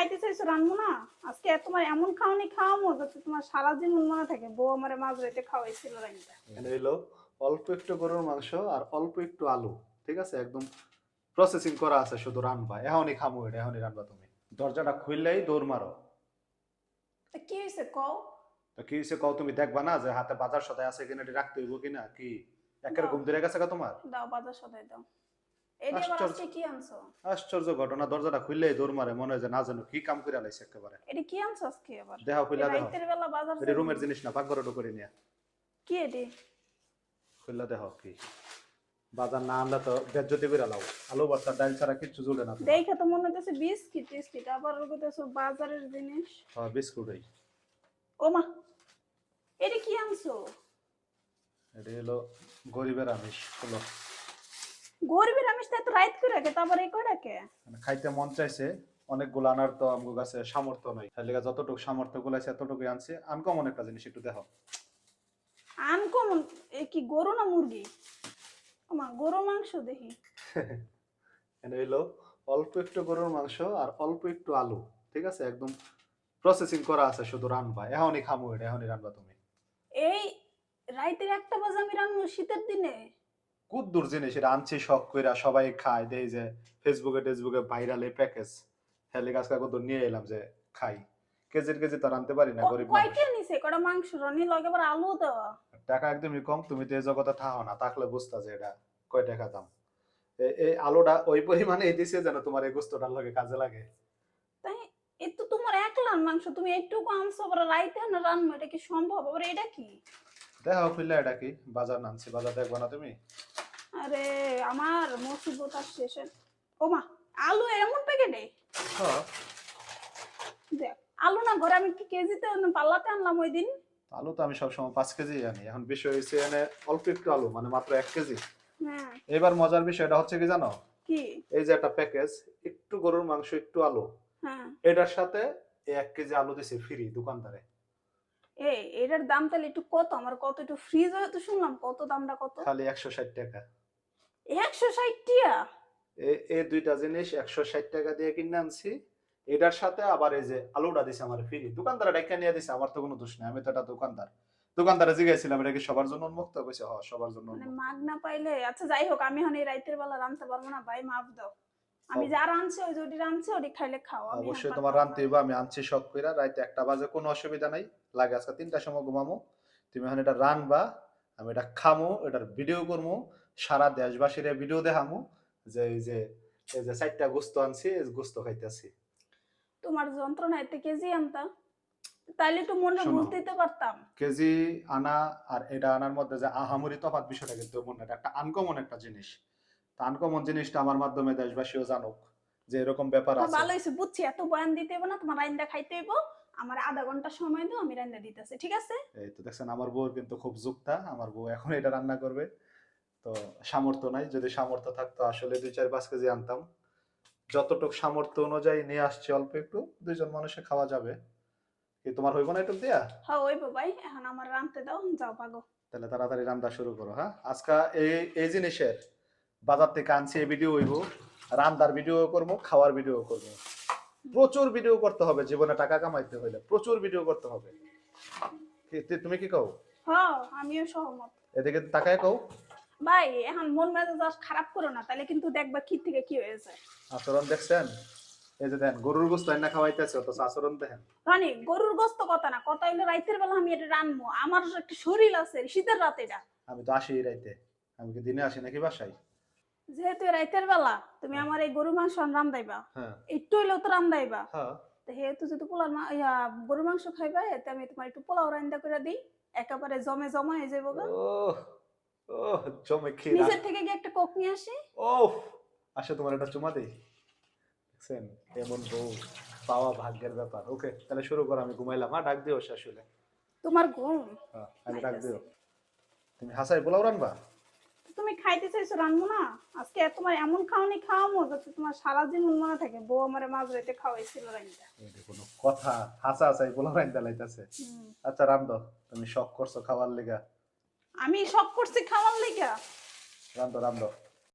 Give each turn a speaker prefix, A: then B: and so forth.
A: খাইতে চাইছো রানবো না? আজকে তোমার এমন খাওয়ানি খাওয়ামো যাতে তোমার সারা জীবন মনে থাকে। বউ আমার মাঝ রাইতে খাওয়াইছিল রাইনটা।
B: হইল অল্প একটু গরুর মাংস আর অল্প একটু আলু ঠিক আছে? একদম প্রসেসিং করা আছে শুধু রানবা। এখনই খামু এটা এখনই রানবা তুমি। দরজাটা খুললেই দৌড় মারো।
A: তা কি হয়েছে কও?
B: তো কি হয়েছে কও তুমি দেখবা না যে হাতে বাজার সদায় আছে কিনা এটা রাখতে হইব কিনা কি? একের। ঘুম ধরে গেছে গা তোমার?
A: দাও বাজার সদাই দাও এটি আবার
B: আশ্চর্য।
A: আজকে কি আনছো?
B: আশ্চর্য ঘটনা দরজাটা খুললেই দৌড় মারে মনে হয় যে না জানো কি কাম করে আলাইছে একেবারে।
A: এটি কি আনছো আজকে আবার?
B: খুললা
A: রাইতের বেলা বাজার
B: এটা রুমের জিনিস না পাকঘরে ঢুকে নিয়ে।
A: কি এটি?
B: খুললা দেহ কি? বাজার না আনলে তো বেজ্জতি করে লাও। আলু ভর্তা ডাল ছাড়া কিচ্ছু জুড়ে না।
A: দেখে তো মনে হচ্ছে বিস্কিট টিস্কিট আবার ওগুলো বাজারের জিনিস।
B: হ্যাঁ বিস্কুটই
A: ও মা এটি কি আনছো?
B: এটা হলো গরিবের আমিষ হলো
A: গরিবের আমিষ তো এত রাইত করে রাখে তারপর এই করে রাখে?
B: মানে খাইতে মন চাইছে অনেকগুলো আনার তো আমগো কাছে সামর্থ্য নাই। তাহলে যতটুকু সামর্থ্যগুলো আছে এতটুকু আনছে। আনকমন একটা জিনিস একটু দেখো।
A: আনকমন? এ কি গরু না মুরগি? আমা গরু মাংস দেখি।
B: এনে হইল অল্প একটু গরুর মাংস আর অল্প একটু আলু ঠিক আছে? একদম প্রসেসিং করা আছে শুধু রানবা এখনই খামু এটা এখনই রানবা তুমি।
A: এই রাইতের একটা বাজে আমি রান্না শীতের দিনে?
B: কুদ্দুর জিনিস এটা আনছি শখ কইরা সবাই খায়। দেই যে ফেসবুকে টেসবুকে ভাইরাল এই প্যাকেজ হেলে গাছ কাকু নিয়ে এলাম যে খাই। কেজির কেজি তো আনতে পারি না গরিব।
A: কয়টা নিছে? কটা মাংস? রানি লগে আবার আলু দেওয়া।
B: টাকা একদমই কম তুমি তো এই জগতে থাকো না থাকলে বুঝতা যে এটা কয় টাকা দাম। এই আলুটা ওই পরিমাণে দিছে যেন তোমার এই গোস্তটার লগে কাজে লাগে।
A: তাই এ তো তোমার একলান মাংস তুমি একটুকু আনছো আবার রাইতে না রান্না এটা কি সম্ভব? আবার এটা কি?
B: দেখো খুললে এটা কি? বাজার নামছি বাজার দেখবা না তুমি?
A: আরে আমার মুসিবত আর শেষে ও মা আলু এমন প্যাকেটে দেখ আলু না ঘরে আমি কি কেজিতে পাল্লাতে আনলাম ওই দিন?
B: আলু তো আমি সবসময় পাঁচ কেজি আনি এখন বেশি হয়েছে এনে অল্প একটু আলু মানে মাত্র এক কেজি।
A: হ্যাঁ।
B: এবার মজার বিষয়টা হচ্ছে কি জানো?
A: কি?
B: এই যে একটা প্যাকেজ একটু গরুর মাংস একটু আলু।
A: হ্যাঁ।
B: এটার সাথে এক কেজি আলু দিছে ফ্রি দোকানদারে।
A: এই এটার দাম তাহলে একটু কত? আমার কত? একটু ফ্রিজ হয়তো শুনলাম। কত দামটা কত?
B: খালি একশো ষাট টাকা।
A: একশো ষাট টিয়া?
B: এই দুইটা জিনিস একশো ষাট টাকা দিয়ে কিনে আনছি। এটার সাথে আবার এই যে আলুটা দিছে আমার ফ্রি। দোকানদার ডাইকা নিয়ে দিছে আমার তো কোনো দোষ নেই। আমি তো একটা দোকানদার। দোকানদারে জিজ্ঞাসিলাম এটা কি সবার জন্য উন্মুক্ত? কইছে হ সবার জন্য
A: মানে মাগ না পাইলে আচ্ছা যাই হোক আমি এখন এই রাইতের বেলা রানতে পারব না। ভাই মাফ দাও। আমি যা রানছি ওই যে ওটি রানছি ওটি খাইলে খাও
B: অবশ্যই তোমার রানতে হইব আমি আনছি শখ কইরা। রাইতে একটা বাজে কোনো অসুবিধা নাই। লাগে আজকে তিনটার সময় ঘুমামো। তুমি এখন এটা রানবা আমি এটা খামো এটার ভিডিও করব সারা দেশবাসীর ভিডিও দেখামু যে এই যে এই যে চারটা গোস্ত আনছি এই গোস্ত খাইতেছি।
A: তোমার যন্ত্রণা এতে কেজি আনতা? তাইলে তো মনে। বুঝ দিতে পারতাম।
B: কেজি আনা আর এটা আনার মধ্যে যে আহামরি তফাৎ বিষয়টা কিন্তু মনে একটা আনকমন একটা জিনিস। আনকমন জিনিসটা আমার মাধ্যমে দেশবাসীও জানুক যে এরকম ব্যাপার আছে।
A: ভালো হয়েছে বুঝছি। এত বয়ান দিতে হবে না তোমার রাইন্দা খাইতে হইব। আমার আধা ঘণ্টা সময় দাও আমি রান্না দিতেছি ঠিক আছে?
B: এই তো দেখছেন আমার বউ কিন্তু খুব যুক্তা আমার বউ এখন এটা রান্না করবে। তো সামর্থ্য নাই যদি সামর্থ্য থাকতো আসলে দুই চার পাঁচ কেজি আনতাম। যতটুক সামর্থ্য অনুযায়ী নিয়ে আসছি অল্প একটু দুইজন মানুষে খাওয়া যাবে। কি তোমার হইব না একটু দেয়া?
A: হ্যাঁ ওইব ভাই এখন আমার রানতে দাও যাও ভাগো
B: তাহলে তাড়াতাড়ি রান্না শুরু করো হ্যাঁ? আজকে এই এই জিনিসের বাজার থেকে আনছি এই ভিডিও হইব। রান্নার ভিডিও করব খাওয়ার ভিডিও করব। প্রচুর ভিডিও করতে হবে জীবনে টাকা কামাইতে হইলে। প্রচুর ভিডিও করতে হবে। তুমি কি কও?
A: হ্যাঁ আমিও সহমত।
B: এদিকে তাকায় কও।
A: ভাই এখন মন মেজাজ খারাপ করো না তাহলে কিন্তু দেখবা কি থেকে কি হয়েছে।
B: আচরণ দেখছেন? এই যে দেন গরুর গোস্ত না খাওয়াইতেছে অথচ আচরণ দেখেন।
A: রানি গরুর গোস্ত কথা না কথা হইল রাইতের বেলা আমি এটা রানবো আমার একটা শরীর আছে শীতের রাতে এটা।
B: আমি তো আসি রাইতে। আমি কি দিনে আসি নাকি বাসায়?
A: যেহেতু রাইতের বেলা তুমি আমার এই গরু মাংস রান্দাইবা
B: হ্যাঁ।
A: একটু হইলেও তো রান্দাইবা
B: হ্যাঁ।
A: তো যেহেতু যদি ইয়া, গরু মাংস খাইবা এতে আমি তোমার একটু পোলাও রান্দা করে দিই। একেবারে জমে জমা হয়ে যাব গা।
B: জমে খেয়ে
A: নিচের থেকে গিয়ে একটা কোক নিয়ে আসি।
B: ও আসে তোমার একটা চুমা দেই। দেখছেন? এমন বউ পাওয়া ভাগ্যের ব্যাপার। ওকে তাহলে শুরু করো আমি ঘুমাইলাম। হ্যাঁ ডাক দিও
A: তোমার ঘুম।
B: হ্যাঁ ডাক দিও। তুমি হাসাই পোলাও রানবা?
A: খাইতে চাইছো রানবো না? আজকে তোমার এমন খাওয়ানি খাওয়ামো যাতে তোমার সারা জীবন মনে থাকে। বউ আমার মাঝ রাইতে খাওয়াইছিল রাইন্দা
B: কোনো কথা হাসা হাসাই পোলাও রান্দা লাইতাছে। আচ্ছা রান্ধো তুমি শখ করছ খাওয়ার লেগা?
A: আমি সব করছি খাওয়ার লেগা।
B: রান্ধো রান্ধো